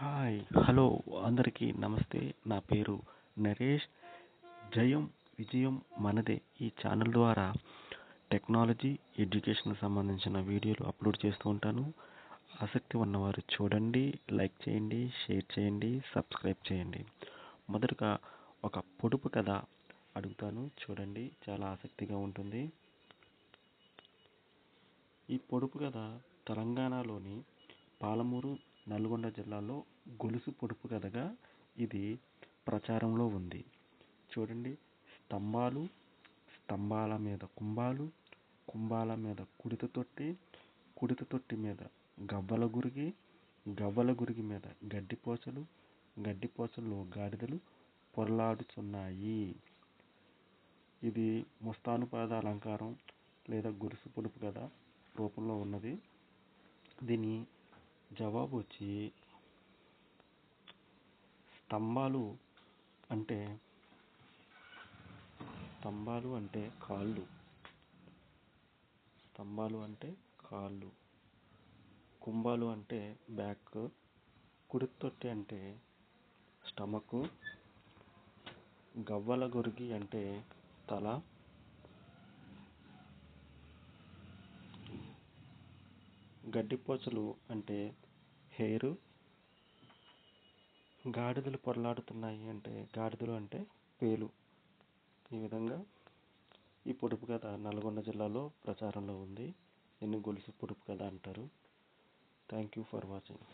Hi hello అందరికీ నమస్తే. నా పేరు నరేష్. జయం విజయం మనదే ఈ ఛానల్ ద్వారా టెక్నాలజీ ఎడ్యుకేషన్ సంబంధించిన వీడియోలు అప్లోడ్ చేస్తూ ఉంటాను. ఆసక్తి ఉన్నవారు చూడండి లైక్ చేయండి షేర్ చేయండి సబ్స్క్రైబ్ చేయండి. మొదటగా ఒక పొడుపు కథ అడుగుతాను. చూడండి చాలా ఆసక్తిగా ఉంటుంది. ఈ పొడుపు కథ తెలంగాణలోని పాలమూరు నల్గొండ జిల్లాలో గొలుసు పొడుపు కథగా ఇది ప్రచారంలో ఉంది. చూడండి స్తంభాలు స్తంభాల మీద కుంభాలు కుంభాల మీద కుడిత తొట్టి కుడిత తొట్టి మీద గవ్వల గురిగి గవ్వల గురిగి మీద గడ్డిపోచలు గడ్డిపోచల్లో గాడిదలు పొరలాడుచున్నాయి. ఇది ముస్తానుపాద అలంకారం లేదా గొలుసు పొడుపు కథ రూపంలో ఉన్నది. దీని జవాబు వచ్చి స్తంభాలు అంటే స్తంభాలు అంటే కాళ్ళు. స్తంభాలు అంటే కాళ్ళు. కుంభాలు అంటే బ్యాక్. కుడి తొట్టి అంటే స్టమక్. గవ్వల గొరిగి అంటే తల. గడ్డిపోచలు అంటే హెయిర్ గాడిదలు పొరలాడుతున్నాయి అంటే గాడిదలు అంటే పేలు. ఈ విధంగా ఈ పొడుపు కథ నల్గొండ జిల్లాలో ప్రచారంలో ఉంది. దీన్ని గొలుసు పొడుపు కథ అంటారు. Thank you for watching